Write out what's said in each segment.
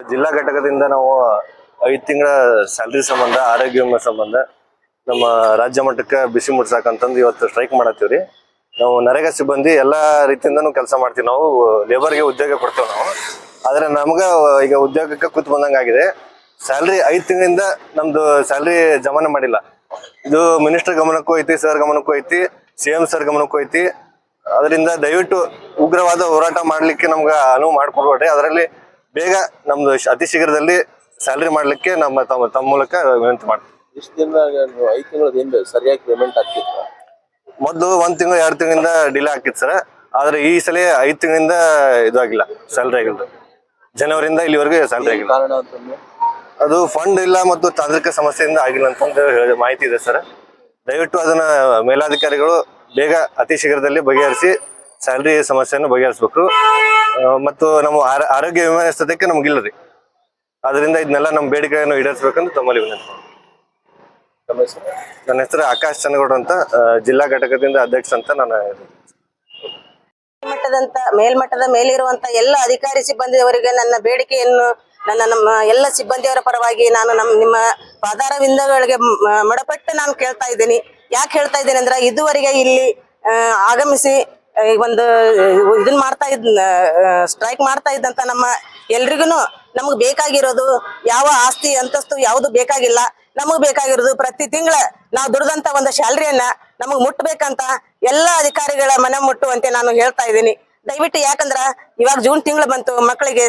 ಜಿಲ್ಲಾ ಘಟಕದಿಂದ ನಾವು ಐದು ತಿಂಗಳ ಸ್ಯಾಲ್ರಿ ಸಂಬಂಧ, ಆರೋಗ್ಯ ವಿಮೆ ಸಂಬಂಧ ನಮ್ಮ ರಾಜ್ಯ ಮಟ್ಟಕ್ಕೆ ಬಿಸಿ ಮುಟ್ಸಾಕಂತಂದು ಇವತ್ತು ಸ್ಟ್ರೈಕ್ ಮಾಡತ್ತೀವ್ರಿ. ನಾವು ನರೇಗಾ ಸಿಬ್ಬಂದಿ ಎಲ್ಲಾ ರೀತಿಯಿಂದನೂ ಕೆಲಸ ಮಾಡ್ತೀವಿ. ನಾವು ಲೇಬರ್ಗೆ ಉದ್ಯೋಗ ಕೊಡ್ತೇವೆ ನಾವು. ಆದ್ರೆ ನಮ್ಗೆ ಈಗ ಉದ್ಯೋಗಕ್ಕೆ ಕೂತು ಬಂದಂಗಾಗಿದೆ. ಸ್ಯಾಲ್ರಿ ಐದು ತಿಂಗಳಿಂದ ನಮ್ದು ಸ್ಯಾಲ್ರಿ ಜಮಾನೆ ಮಾಡಿಲ್ಲ. ಇದು ಮಿನಿಸ್ಟರ್ ಗಮನಕ್ಕೂ ಐತಿ ಸರ್ ಗಮನಕ್ಕೂ ಐತಿ ಸಿ ಎಂ ಸರ್ ಗಮನಕ್ಕೂ ಐತಿ. ಅದರಿಂದ ದಯವಿಟ್ಟು ಉಗ್ರವಾದ ಹೋರಾಟ ಮಾಡ್ಲಿಕ್ಕೆ ನಮ್ಗೆ ಅನುವು ಮಾಡಿಕೊಡ್ಬೇಡ್ರಿ. ಅದರಲ್ಲಿ ಬೇಗ ನಮ್ದು ಅತಿ ಶೀಘ್ರದಲ್ಲಿ ಸ್ಯಾಲ್ರಿ ಮಾಡ್ಲಿಕ್ಕೆ ನಮ್ಮ ತಮ್ಮ ತಮ್ಮ ಮೂಲಕ ವಿನಂತಿ ಮಾಡ್ತೀವಿ ಇಷ್ಟು ದಿನ ನೀವು ಐದು ಸರಿಯಾಗಿ ಪೇಮೆಂಟ್ ಆಗ್ತಿತ್ತು? ಮೊದಲು ಒಂದ್ ತಿಂಗಳು ಎರಡು ತಿಂಗಳಿಂದ ಡಿಲೇ ಆಗ್ತಿತ್ತು ಸರ್ ಆದ್ರೆ ಈ ಸಲ ಐದು ತಿಂಗಳಿಂದ ಇದಾಗಿಲ್ಲ ಆಗಿಲ್ಲ ಸ್ಯಾಲ್ರಿ ಆಗಿಲ್ಲ ಜನವರಿಯಿಂದ ಇಲ್ಲಿವರೆಗೆ ಸ್ಯಾಲ್ರಿ ಆಗಿಲ್ಲ. ಕಾರಣ ಅಂತಂದ್ರೆ? ಅದು ಫಂಡ್ ಇಲ್ಲ ಮತ್ತು ತಾಂತ್ರಿಕ ಸಮಸ್ಯೆಯಿಂದ ಆಗಿಲ್ಲ ಅಂತಂದು ಹೇಳಿ ಮಾಹಿತಿ ಇದೆ ಸರ್ ದಯವಿಟ್ಟು ಅದನ್ನ ಮೇಲಾಧಿಕಾರಿಗಳು ಬೇಗ ಅತಿ ಶೀಘ್ರದಲ್ಲಿ ಬಗೆಹರಿಸಿ ಸ್ಯಾಲ್ರಿ ಸಮಸ್ಯೆಯನ್ನು ಬಗೆಹರಿಸ್ಬೇಕು. ಮತ್ತು ನಮ್ಮ ಆರ- ಆರೋಗ್ಯ ವಿಮೆ ಸದ್ಯಕ್ಕೆ ನಮ್ಗಿಲ್ಲ ರೀ. ಅದರಿಂದ ಇದನ್ನೆಲ್ಲ ನಮ್ಮ ಬೇಡಿಕೆಯನ್ನು ಈಡೇರಿಸಬೇಕಂತ ತಮ್ಮಲ್ಲಿ ವಿನಂತಿ. ನನ್ನ ಹೆಸರು ಆಕಾಶ್ ಚನ್ನಗೌಡ ಅಂತ ಜಿಲ್ಲಾ ಘಟಕದಿಂದ ಅಧ್ಯಕ್ಷ ಅಂತ ನಾನು ಮಟ್ಟದಂತ ಮೇಲ್ಮಟ್ಟದ ಮೇಲಿರುವಂತ ಎಲ್ಲ ಅಧಿಕಾರಿ ಸಿಬ್ಬಂದಿಯವರಿಗೆ ನನ್ನ ಬೇಡಿಕೆಯನ್ನು, ನನ್ನ ನಮ್ಮ ಎಲ್ಲ ಸಿಬ್ಬಂದಿಯವರ ಪರವಾಗಿ ನಾನು ನಮ್ಮ, ನಿಮ್ಮ ಪಾದಾರ ವಿಂದಗಳಿಗೆ ಮಡಪಟ್ಟು ನಾನು ಕೇಳ್ತಾ ಇದ್ದೀನಿ. ಯಾಕೆ ಹೇಳ್ತಾ ಇದ್ದೀನಿ ಅಂದ್ರೆ, ಇದುವರೆಗೆ ಇಲ್ಲಿ ಆಗಮಿಸಿ ಒಂದು ಇದನ್ ಮಾಡ್ತಾ ಇದ್ ಸ್ಟ್ರೈಕ್ ಮಾಡ್ತಾ ಇದ್ದಂತ ನಮ್ಮ ಎಲ್ರಿಗೂ ನಮಗ್ ಬೇಕಾಗಿರೋದು ಯಾವ ಆಸ್ತಿ ಅಂತಸ್ತು ಯಾವುದು ಬೇಕಾಗಿಲ್ಲ. ನಮಗ್ ಬೇಕಾಗಿರೋದು ಪ್ರತಿ ತಿಂಗಳ ನಾವು ದುಡ್ದಂತ ಒಂದು ಸ್ಯಾಲ್ರಿಯನ್ನ ನಮಗ್ ಮುಟ್ಬೇಕಂತ ಎಲ್ಲಾ ಅಧಿಕಾರಿಗಳ ಮನೆ ಮುಟ್ಟುವಂತೆ ನಾನು ಹೇಳ್ತಾ ಇದ್ದೀನಿ. ದಯವಿಟ್ಟು ಯಾಕಂದ್ರ ಇವಾಗ ಜೂನ್ ತಿಂಗಳು ಬಂತು ಮಕ್ಕಳಿಗೆ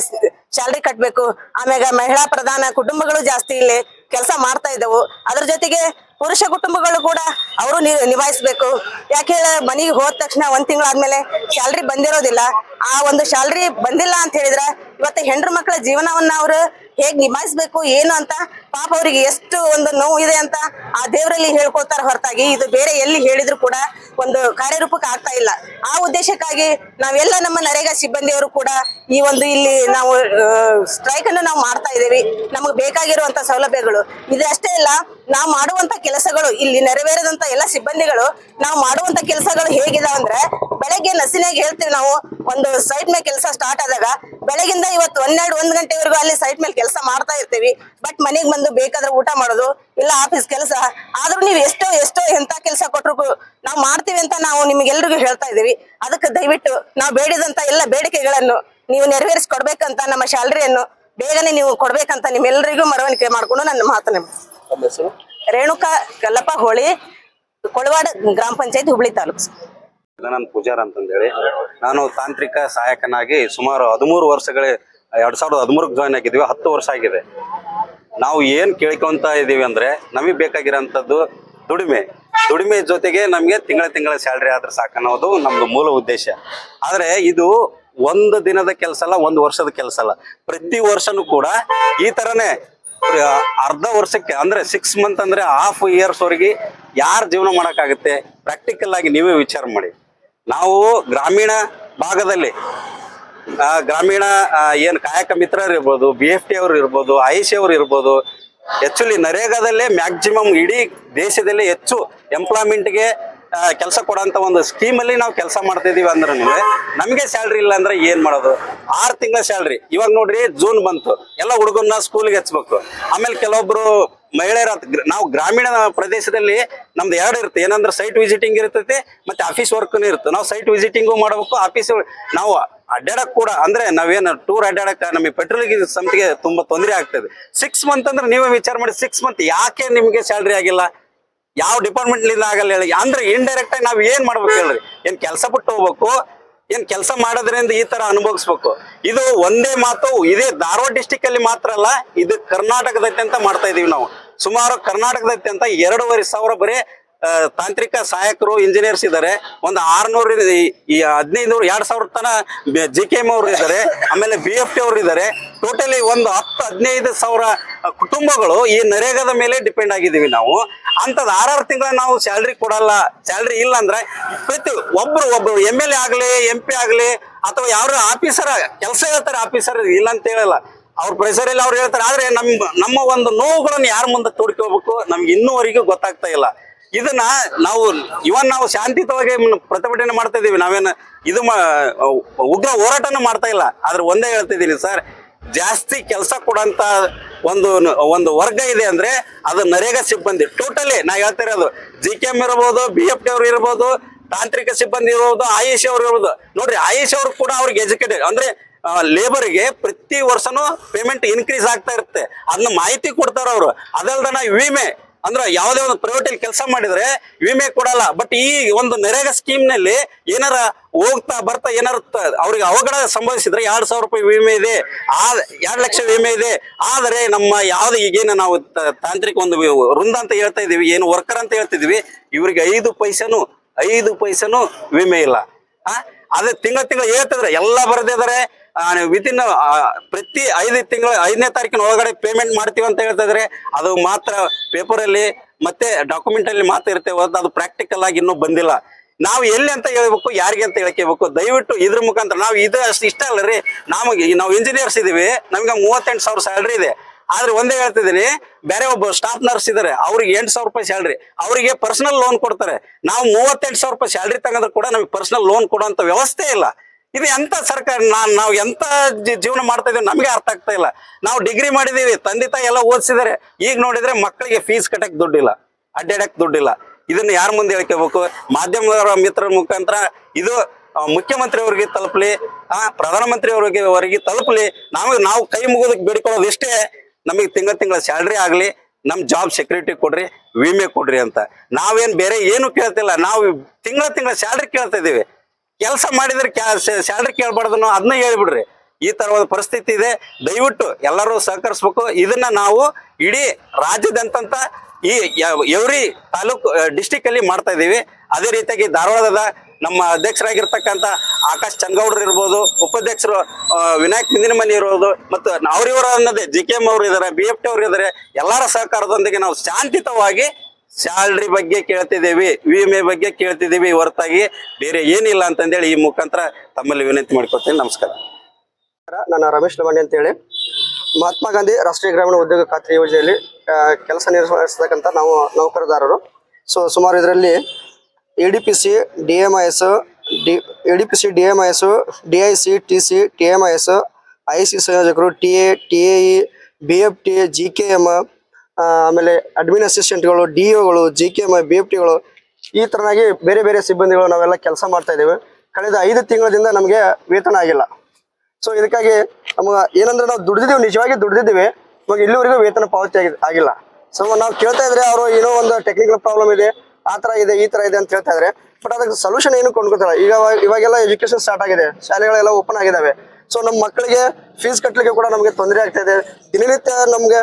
ಸ್ಯಾಲ್ರಿ ಕಟ್ಬೇಕು ಆಮೇಲೆ ಮಹಿಳಾ ಪ್ರಧಾನ ಕುಟುಂಬಗಳು ಜಾಸ್ತಿ ಇಲ್ಲಿ ಕೆಲಸ ಮಾಡ್ತಾ ಇದ್ದವು. ಅದ್ರ ಜೊತೆಗೆ ಪುರುಷ ಕುಟುಂಬಗಳು ಕೂಡ ಅವರು ನಿಭಾಯಿಸ್ಬೇಕು. ಯಾಕೆ ಮನೆಗೆ ಹೋದ ತಕ್ಷಣ ಒಂದ್ ತಿಂಗಳಾದ್ಮೇಲೆ ಸ್ಯಾಲ್ರಿ ಬಂದಿರೋದಿಲ್ಲ. ಆ ಒಂದು ಸ್ಯಾಲ್ರಿ ಬಂದಿಲ್ಲ ಅಂತ ಹೇಳಿದ್ರ ಇವತ್ತು ಹೆಂಡ್ರ ಮಕ್ಕಳ ಜೀವನವನ್ನ ಅವರು ಹೇಗ್ ನಿಭಾಯಿಸ್ಬೇಕು, ಏನು ಅಂತ ಪಾಪ ಅವರಿಗೆ ಎಷ್ಟು ಒಂದು ನೋವು ಇದೆ ಅಂತ ಆ ದೇವರಲ್ಲಿ ಹೇಳ್ಕೊಳ್ತಾರ ಹೊರತಾಗಿ. ಇದು ಬೇರೆ ಎಲ್ಲಿ ಹೇಳಿದ್ರು ಕೂಡ ಒಂದು ಕಾರ್ಯರೂಪಕ್ಕೆ ಆಗ್ತಾ ಇಲ್ಲ. ಆ ಉದ್ದೇಶಕ್ಕಾಗಿ ನಾವೆಲ್ಲ ನಮ್ಮ ನರೇಗಾ ಸಿಬ್ಬಂದಿಯವರು ಕೂಡ ಈ ಒಂದು ಇಲ್ಲಿ ನಾವು ಸ್ಟ್ರೈಕ್ ಅನ್ನು ನಾವು ಮಾಡ್ತಾ ಇದ್ದೀವಿ. ನಮಗೆ ಬೇಕಾಗಿರುವಂತ ಸೌಲಭ್ಯಗಳು. ಇದಷ್ಟೇ ಅಷ್ಟೇ ಇಲ್ಲ ನಾವು ಮಾಡುವಂತ ಕೆಲಸಗಳು, ಇಲ್ಲಿ ನೆರವೇರದಂತ ಎಲ್ಲ ಸಿಬ್ಬಂದಿಗಳು ನಾವು ಮಾಡುವಂತ ಕೆಲಸಗಳು ಹೇಗಿದಾವ ಅಂದ್ರೆ, ಬೆಳಗ್ಗೆ ನಸಿನಾಗ ಹೇಳ್ತೀವಿ ನಾವು, ಒಂದು ಸೈಟ್ ಮೇಲೆ ಕೆಲಸ ಸ್ಟಾರ್ಟ್ ಆದಾಗ ಬೆಳಗಿಂದ ಇವತ್ತು ಹನ್ನೆರಡು ಒಂದ್ ಗಂಟೆವರೆಗೂ ಅಲ್ಲಿ ಸೈಟ್ ಮೇಲೆ ಕೆಲಸ ಮಾಡ್ತಾ ಇರ್ತೀವಿ. ಬಟ್ ಮನೆಗೆ ಬಂದು ಬೇಕಾದ್ರೆ ಊಟ ಮಾಡೋದು ಇಲ್ಲ ಆಫೀಸ್ ಕೆಲಸ. ಆದ್ರೂ ನೀವು ಎಷ್ಟೋ ಎಷ್ಟೋ ಎಂತ ಕೆಲಸ ಕೊಟ್ರು ನಾವು ಮಾಡ್ತೀವಿ ಅಂತ ನಾವು ನಿಮ್ಗೆಲ್ರಿಗೂ ಹೇಳ್ತಾ ಇದೀವಿ ಅದಕ್ಕೆ ದಯವಿಟ್ಟು ನಾವು ಬೇಡಿದಂತ ಎಲ್ಲ ಬೇಡಿಕೆಗಳನ್ನು ನೀವು ನೆರವೇರಿಸಿ ಕೊಡ್ಬೇಕಂತ ನಮ್ಮ ಸ್ಯಾಲ್ರಿಯನ್ನು ಬೇಗನೆ ನೀವು ಕೊಡ್ಬೇಕಂತ ನಿಮ್ಮೆಲ್ಲರಿಗೂ ಮರವಣಿಗೆ ಮಾಡ್ಕೊಂಡು ನನ್ನ ಮಾತು ರೇಣುಕಾ ಕಲ್ಲಪ್ಪ ಹೋಳಿ ಕೊಳವಾಡ ಗ್ರಾಮ ಪಂಚಾಯತ್ ಹುಬ್ಳಿ ತಾಲೂಕು. ಗಜಾನನ್ ಪೂಜಾರ್ ಅಂತಂದೇಳಿ. ನಾನು ತಾಂತ್ರಿಕ ಸಹಾಯಕನಾಗಿ ಸುಮಾರು ಹದಿಮೂರು ವರ್ಷಗಳೇ, ಎರಡ್ ಸಾವಿರದ ಹದಿಮೂರಕ್ಕೆ ಜಾಯ್ನ್ ಆಗಿದ್ವಿ ಹತ್ತು ವರ್ಷ ಆಗಿದೆ. ನಾವು ಏನು ಕೇಳ್ಕೊಂತ ಇದೀವಿ ಅಂದ್ರೆ, ನಮಗೆ ಬೇಕಾಗಿರೋಂಥದ್ದು ದುಡಿಮೆ. ದುಡಿಮೆ ಜೊತೆಗೆ ನಮಗೆ ತಿಂಗಳ ತಿಂಗಳ ಸ್ಯಾಲ್ರಿ ಆದ್ರೆ ಸಾಕನ್ನೋದು ನಮ್ದು ಮೂಲ ಉದ್ದೇಶ. ಆದರೆ ಇದು ಒಂದು ದಿನದ ಕೆಲಸ ಅಲ್ಲ, ಒಂದು ವರ್ಷದ ಕೆಲಸ ಅಲ್ಲ. ಪ್ರತಿ ವರ್ಷನೂ ಕೂಡ ಈ ತರನೇ ಅರ್ಧ ವರ್ಷಕ್ಕೆ, ಅಂದ್ರೆ ಸಿಕ್ಸ್ ಮಂತ್ ಅಂದ್ರೆ ಹಾಫ್ ಇಯರ್ಸ್ ವರೆಗೆ ಯಾರು ಜೀವನ ಮಾಡೋಕ್ಕಾಗುತ್ತೆ? ಪ್ರಾಕ್ಟಿಕಲ್ ಆಗಿ ನೀವೇ ವಿಚಾರ ಮಾಡಿ. ನಾವು ಗ್ರಾಮೀಣ ಭಾಗದಲ್ಲಿ ಗ್ರಾಮೀಣ ಏನು ಕಾಯಕ ಮಿತ್ರರು ಇರ್ಬೋದು ಬಿ ಎಫ್ ಟಿ ಅವರು ಇರ್ಬೋದು ಐ ಸಿ ಅವರು ಇರ್ಬೋದು ಆಕ್ಚುಲಿ ನರೇಗಾದಲ್ಲೇ ಮ್ಯಾಕ್ಸಿಮಮ್ ಇಡೀ ದೇಶದಲ್ಲೇ ಹೆಚ್ಚು ಎಂಪ್ಲಾಯ್ಮೆಂಟ್ಗೆ ಕೆಲಸ ಕೊಡೋಂಥ ಒಂದು ಸ್ಕೀಮಲ್ಲಿ ನಾವು ಕೆಲಸ ಮಾಡ್ತಿದೀವಿ ಅಂದ್ರೆ ನಮಗೆ ಸ್ಯಾಲ್ರಿ ಇಲ್ಲ ಅಂದ್ರೆ ಏನ್ ಮಾಡೋದು? ಆರು ತಿಂಗಳ ಸ್ಯಾಲ್ರಿ ಇವಾಗ ನೋಡ್ರಿ ಜೂನ್ ಬಂತು. ಎಲ್ಲ ಹುಡುಗನ್ನ ಸ್ಕೂಲ್ಗೆ ಹಚ್ಬೇಕು. ಆಮೇಲೆ ಕೆಲವೊಬ್ರು ಮಹಿಳೆಯರ ನಾವು ಗ್ರಾಮೀಣ ಪ್ರದೇಶದಲ್ಲಿ ನಮ್ದು ಎರಡು ಇರುತ್ತೆ. ಏನಂದ್ರೆ ಸೈಟ್ ವಿಸಿಟಿಂಗ್ ಇರ್ತೈತಿ, ಮತ್ತೆ ಆಫೀಸ್ ವರ್ಕ್ನು ಇರುತ್ತೆ. ನಾವು ಸೈಟ್ ವಿಸಿಟಿಂಗು ಮಾಡಬೇಕು ಆಫೀಸ್ ನಾವು ಅಡ್ಡಾಡಕ್ ಕೂಡ, ಅಂದ್ರೆ ನಾವೇನು ಟೂರ್ ಅಡ್ಡಾಡಕ್ ನಮಗೆ ಪೆಟ್ರೋಲ್ಗೆ ಸಂತಿಗೆ ತುಂಬಾ ತೊಂದರೆ ಆಗ್ತದೆ. ಸಿಕ್ಸ್ ಮಂತ್ ಅಂದ್ರೆ ನೀವೇ ವಿಚಾರ ಮಾಡಿ ಸಿಕ್ಸ್ ಮಂತ್ ಯಾಕೆ ನಿಮಗೆ ಸ್ಯಾಲ್ರಿ ಆಗಿಲ್ಲ? ಯಾವ ಡಿಪಾರ್ಟ್ಮೆಂಟ್ ಲಿಂದ ಆಗಲ್ಲ ಹೇಳಿ. ಅಂದ್ರೆ ಇಂಡೈರೆಕ್ಟ್ ಆಗಿ ನಾವ್ ಏನ್ ಮಾಡ್ಬೇಕು ಹೇಳ್ರಿ? ಏನ್ ಕೆಲಸ ಬಿಟ್ಟು ಹೋಗ್ಬೇಕು? ಏನ್ ಕೆಲಸ ಮಾಡೋದ್ರಿಂದ ಈ ತರ ಅನುಭವಿಸ್ಬೇಕು? ಇದು ಒಂದೇ ಮಾತು, ಇದೇ ಧಾರವಾಡ ಡಿಸ್ಟಿಕ್ ಅಲ್ಲಿ ಮಾತ್ರ ಅಲ್ಲ, ಇದು ಕರ್ನಾಟಕದಾದ್ಯಂತ ಮಾಡ್ತಾ ಇದೀವಿ ನಾವು. ಸುಮಾರು ಕರ್ನಾಟಕದಾದ್ಯಂತ ಎರಡೂವರೆ ಸಾವಿರ ಬರೀ ತಾಂತ್ರಿಕ ಸಹಾಯಕರು ಇಂಜಿನಿಯರ್ಸ್ ಇದ್ದಾರೆ. ಒಂದು ಆರ್ನೂರು ಹದಿನೈದು ಎರಡ್ ಸಾವಿರ ತನ ಜಿ ಕೆ ಎಂ ಅವರು ಇದ್ದಾರೆ. ಆಮೇಲೆ ಬಿ ಎಫ್ ಟಿ ಅವರು ಇದ್ದಾರೆ. ಟೋಟಲಿ ಒಂದು ಹತ್ತು, ಹದಿನೈದು ಸಾವಿರ ಕುಟುಂಬಗಳು ಈ ನರೇಗಾದ ಮೇಲೆ ಡಿಪೆಂಡ್ ಆಗಿದ್ದೀವಿ ನಾವು. ಅಂಥದ್ದು ಆರಾರು ತಿಂಗಳ ನಾವು ಸ್ಯಾಲ್ರಿ ಕೊಡಲ್ಲ. ಸ್ಯಾಲ್ರಿ ಇಲ್ಲ ಅಂದ್ರೆ ಪ್ರತಿ ಒಬ್ರು ಒಬ್ರು ಎಂ ಎಲ್ ಎ ಆಗಲಿ ಎಂ ಪಿ ಆಗಲಿ, ಅಥವಾ ಯಾರು ಆಫೀಸರ್ ಕೆಲಸ ಹೇಳ್ತಾರೆ ಆಫೀಸರ್ ಇಲ್ಲ ಅಂತ ಹೇಳಲ್ಲ. ಅವ್ರ ಪ್ರೆಸರಲ್ಲಿ ಅವ್ರು ಹೇಳ್ತಾರೆ. ಆದ್ರೆ ನಮ್ಮ ನಮ್ಮ ಒಂದು ನೋವುಗಳನ್ನು ಯಾರ ಮುಂದೆ ತೋಡ್ಕೋಬೇಕು? ನಮ್ಗೆ ಇನ್ನೂವರೆಗೂ ಗೊತ್ತಾಗ್ತಾ ಇಲ್ಲ. ಇದನ್ನ ನಾವು, ಇವನ್ ನಾವು ಶಾಂತಿಯುತವಾಗಿ ಪ್ರತಿಭಟನೆ ಮಾಡ್ತಾ ಇದೀವಿ. ನಾವೇನು ಇದು ಉಗ್ರ ಹೋರಾಟನ ಮಾಡ್ತಾ ಇಲ್ಲ. ಆದ್ರೆ ಒಂದೇ ಹೇಳ್ತಿದ್ದೀನಿ ಸರ್, ಜಾಸ್ತಿ ಕೆಲಸ ಕೊಡಂತ ಒಂದು ಒಂದು ವರ್ಗ ಇದೆ ಅಂದ್ರೆ ಅದು ನರೇಗಾ ಸಿಬ್ಬಂದಿ. ಟೋಟಲಿ ನಾ ಹೇಳ್ತಿರೋದು ಜಿ ಕೆ ಎಂ ಇರ್ಬೋದು ಬಿ ಎಫ್ ಟಿ ಅವ್ರು ಇರ್ಬೋದು, ತಾಂತ್ರಿಕ ಸಿಬ್ಬಂದಿ ಇರ್ಬೋದು ಆಯುಷ್ ಅವ್ರು ಇರ್ಬೋದು. ನೋಡ್ರಿ ಆಯುಷ್ ಅವ್ರು ಕೂಡ ಅವ್ರಿಗೆ ಎಜುಕೇಟೆಡ್ ಅಂದ್ರೆ ಲೇಬರ್ಗೆ ಪ್ರತಿ ವರ್ಷನೂ ಪೇಮೆಂಟ್ ಇನ್ಕ್ರೀಸ್ ಆಗ್ತಾ ಇರುತ್ತೆ. ಅದನ್ನ ಮಾಹಿತಿ ಕೊಡ್ತಾರ ಅವರು. ಅದಲ್ದನ ವಿಮೆ ಅಂದ್ರೆ ಯಾವುದೇ ಒಂದು ಪ್ರೈವೇಟ್ ಕೆಲಸ ಮಾಡಿದ್ರೆ ವಿಮೆ ಕೊಡಲ್ಲ. ಬಟ್ ಈ ಒಂದು ನರೇಗಾ ಸ್ಕೀಮ್ನಲ್ಲಿ ಏನಾರ ಹೋಗ್ತಾ ಬರ್ತಾ ಏನಾರ ಅವ್ರಿಗೆ ಅವಘಡ ಸಂಭವಿಸಿದ್ರೆ ಎರಡ್ ಸಾವಿರ ರೂಪಾಯಿ ವಿಮೆ ಇದೆ. ಆ ಎರಡ್ ಲಕ್ಷ ವಿಮೆ ಇದೆ. ಆದರೆ ನಮ್ಮ ಯಾವ್ದು ಈಗೇನು ನಾವು ತಾಂತ್ರಿಕ ಒಂದು ವೃಂದ ಅಂತ ಹೇಳ್ತಾ ಇದೀವಿ ಏನು ವರ್ಕರ್ ಅಂತ ಹೇಳ್ತಿದೀವಿ ಇವ್ರಿಗೆ ಐದು ಪೈಸೆನು ಐದು ಪೈಸೆನು ವಿಮೆ ಇಲ್ಲ. ಆ? ಅದೇ ತಿಂಗಳ ತಿಂಗಳ ಹೇಳ್ತಿದ್ರೆ, ಎಲ್ಲ ಬರೆದಿದ್ದಾರೆ ವಿತಿನ್ ಪ್ರತಿ ಐದು ತಿಂಗಳ, ಐದನೇ ತಾರೀಕಿನ ಒಳಗಡೆ ಪೇಮೆಂಟ್ ಮಾಡ್ತೀವಿ ಅಂತ ಹೇಳ್ತಿದ್ರೆ, ಅದು ಮಾತ್ರ ಪೇಪರ್ ಅಲ್ಲಿ ಮತ್ತೆ ಡಾಕ್ಯುಮೆಂಟ್ ಅಲ್ಲಿ ಮಾತ್ರ ಇರ್ತೇವೆ ಅದು ಪ್ರಾಕ್ಟಿಕಲ್ ಆಗಿ ಇನ್ನೂ ಬಂದಿಲ್ಲ. ನಾವು ಎಲ್ಲಿ ಅಂತ ಹೇಳ್ಬೇಕು, ಯಾರಿಗೆ ಅಂತ ಹೇಳ್ಕೋಬೇಕು? ದಯವಿಟ್ಟು ಇದ್ರ ಮುಖಾಂತರ, ನಾವು ಇದು ಅಷ್ಟು ಇಷ್ಟ ಅಲ್ಲ ರೀ. ನಮಗೆ, ನಾವು ಇಂಜಿನಿಯರ್ಸ್ ಇದೀವಿ, ನಮ್ಗೆ ಮೂವತ್ತೆಂಟು ಸಾವಿರ ಸ್ಯಾಲ್ರಿ ಇದೆ. ಆದ್ರೆ ಒಂದೇ ಹೇಳ್ತಿದ್ದೀನಿ ಬೇರೆ ಒಬ್ಬ ಸ್ಟಾಫ್ ನರ್ಸ್ ಇದಾರೆ, ಅವ್ರಿಗೆ ಎಂಟು ಸಾವಿರ ರೂಪಾಯಿ ಸ್ಯಾಲ್ರಿ ಅವರಿಗೆ ಪರ್ಸನಲ್ ಲೋನ್ ಕೊಡ್ತಾರೆ. ನಾವು ಮೂವತ್ತೆಂಟು ಸಾವಿರ ರೂಪಾಯಿ ಸ್ಯಾಲ್ರಿ ತಗೊಂಡ್ರೆ ಕೂಡ ನಮಗೆ ಪರ್ಸನಲ್ ಲೋನ್ ಕೊಡುವಂತ ವ್ಯವಸ್ಥೆ ಇಲ್ಲ. ಇದು ಎಂತ ಸರ್ಕಾರ ನಾವು ಎಂತ ಜೀವನ ಮಾಡ್ತಾ ಇದೀವಿ ನಮಗೆ ಅರ್ಥ ಆಗ್ತಾ ಇಲ್ಲ. ನಾವು ಡಿಗ್ರಿ ಮಾಡಿದೀವಿ, ತಂದೆ ತಾಯಿ ಎಲ್ಲ ಓದಿಸಿದಾರೆ ಈಗ ನೋಡಿದ್ರೆ ಮಕ್ಕಳಿಗೆ ಫೀಸ್ ಕಟ್ಟಕ್ ದುಡ್ಡಿಲ್ಲ, ಅಡ್ಡಾಡಕ್ ದುಡ್ಡಿಲ್ಲ. ಇದನ್ನ ಯಾರ ಮುಂದೆ ಹೇಳ್ಕೋಬೇಕು? ಮಾಧ್ಯಮದವರ ಮಿತ್ರರ ಮುಖಾಂತರ ಇದು ಮುಖ್ಯಮಂತ್ರಿ ಅವರಿಗೆ ತಲುಪಲಿ, ಆ, ಪ್ರಧಾನಮಂತ್ರಿ ಅವರಿಗೆ ಅವರಿಗೆ ತಲುಪಲಿ. ನಾವು ನಾವು ಕೈ ಮುಗೋದಕ್ಕೆ ಬೇಡಿಕೊಳ್ಳೋದು ಇಷ್ಟೇ. ನಮಗೆ ತಿಂಗಳ ತಿಂಗಳ ಸ್ಯಾಲ್ರಿ ಆಗಲಿ ನಮ್ಮ ಜಾಬ್ ಸೆಕ್ಯೂರಿಟಿ ಕೊಡ್ರಿ, ವಿಮೆ ಕೊಡ್ರಿ ಅಂತ. ನಾವೇನು ಬೇರೆ ಏನು ಕೇಳ್ತಿಲ್ಲ, ನಾವು ತಿಂಗಳ ತಿಂಗಳ ಸ್ಯಾಲ್ರಿ ಕೇಳ್ತಾ ಇದ್ದೀವಿ. ಕೆಲಸ ಮಾಡಿದ್ರೆ ಸ್ಯಾಲ್ರಿ ಕೇಳ್ಬಾರ್ದು ಅದನ್ನ ಹೇಳ್ಬಿಡ್ರಿ. ಈ ತರವಾದ ಪರಿಸ್ಥಿತಿ ಇದೆ. ದಯವಿಟ್ಟು ಎಲ್ಲರೂ ಸಹಕರಿಸ್ಬೇಕು. ಇದನ್ನ ನಾವು ಇಡೀ ರಾಜ್ಯದಂತ ಈ ಎವ್ರಿ ತಾಲೂಕು, ಡಿಸ್ಟಿಕ್ ಅಲ್ಲಿ ಮಾಡ್ತಾ ಇದ್ದೀವಿ. ಅದೇ ರೀತಿಯಾಗಿ ಧಾರವಾಡದ ನಮ್ಮ ಅಧ್ಯಕ್ಷರಾಗಿರ್ತಕ್ಕಂಥ ಆಕಾಶ್ ಚಂದ್ಗೌಡ್ರು ಇರ್ಬೋದು, ಉಪಾಧ್ಯಕ್ಷರು ವಿನಾಯಕ್ ಮಿಂದಿನಮನಿ ಇರೋದು ಮತ್ತು ಅವರಿವರ ಅನ್ನೋದೇ ಜಿ ಕೆ ಎಂ ಅವರು ಇದ್ದಾರೆ ಬಿ ಎಫ್ ಟಿ ಅವರು ಇದ್ದಾರೆ ಎಲ್ಲರ ಸಹಕಾರದೊಂದಿಗೆ ನಾವು ಶಾಂತಿತವಾಗಿ ಸ್ಯಾಲ್ರಿ ಬಗ್ಗೆ ಕೇಳ್ತಿದ್ದೀವಿ, ವಿಮೆ ಬಗ್ಗೆ ಕೇಳ್ತಿದ್ದೀವಿ, ಹೊರತಾಗಿ ಬೇರೆ ಏನಿಲ್ಲ ಅಂತಂದೇಳಿ ಈ ಮುಖಾಂತರ ತಮ್ಮಲ್ಲಿ ವಿನಂತಿ ಮಾಡ್ಕೊತೀನಿ ನಮಸ್ಕಾರ. ನಾನು ರಮೇಶ್ ಲಮಾಣಿ ಅಂತೇಳಿ. ಮಹಾತ್ಮ ಗಾಂಧಿ ರಾಷ್ಟ್ರೀಯ ಗ್ರಾಮೀಣ ಉದ್ಯೋಗ ಖಾತ್ರಿ ಯೋಜನೆಯಲ್ಲಿ ಕೆಲಸ ನಿರ್ವಹಿಸತಕ್ಕಂಥ ನಾವು ನೌಕರದಾರರು. ಸೊ, ಸುಮಾರು ಇದರಲ್ಲಿ A D P C D M I S D A D P C D M I S D I C T C T M I S I C ಸಂಯೋಜಕರು T A T A E B F T G K M ಆಮೇಲೆ admin ಅಸಿಸ್ಟೆಂಟ್ಗಳು D ಒಗಳು G K M B F ಟಿಗಳು ಈ ಥರನಾಗಿ ಬೇರೆ ಬೇರೆ ಸಿಬ್ಬಂದಿಗಳು ನಾವೆಲ್ಲ ಕೆಲಸ ಮಾಡ್ತಾ ಇದ್ದೇವೆ. ಕಳೆದ ಐದು ತಿಂಗಳಿಂದ ನಮಗೆ ವೇತನ ಆಗಿಲ್ಲ. ಸೊ ಇದಕ್ಕಾಗಿ ನಮಗೆ ಏನಂದ್ರೆ ನಾವು ದುಡ್ದಿದ್ದೀವಿ, ನಿಜವಾಗಿ ದುಡ್ದಿದ್ದೀವಿ. ಇವಾಗ ಇಲ್ಲಿವರೆಗೂ ವೇತನ ಪಾವತಿ ಆಗಿ, ಆಗಿಲ್ಲ. ಸೊ ನಾವು ಕೇಳ್ತಾ ಇದ್ರೆ ಅವರು ಏನೋ ಒಂದು ಟೆಕ್ನಿಕಲ್ ಪ್ರಾಬ್ಲಮ್ ಇದೆ. ಆ ತರ ಇದೆ, ಈ ತರ ಇದೆ ಅಂತ ಹೇಳ್ತಾ ಇದ್ರೆ. ಬಟ್ ಅದಕ್ಕೆ ಸೊಲ್ಯೂಷನ್ ಏನು ಕೊಂಡ್ಕೊತಾರೆ ಈಗ ಇವಾಗೆಲ್ಲ ಎಜುಕೇಶನ್ ಸ್ಟಾರ್ಟ್ ಆಗಿದೆ. ಶಾಲೆಗಳೆಲ್ಲ ಓಪನ್ ಆಗಿದಾವೆ. ಸೊ ನಮ್ಮ ಮಕ್ಕಳಿಗೆ ಫೀಸ್ ಕಟ್ಟಲಿಕ್ಕೆ ಕೂಡ ನಮಗೆ ತೊಂದರೆ ಆಗ್ತಾ ಇದೆ. ದಿನನಿತ್ಯ ನಮಗೆ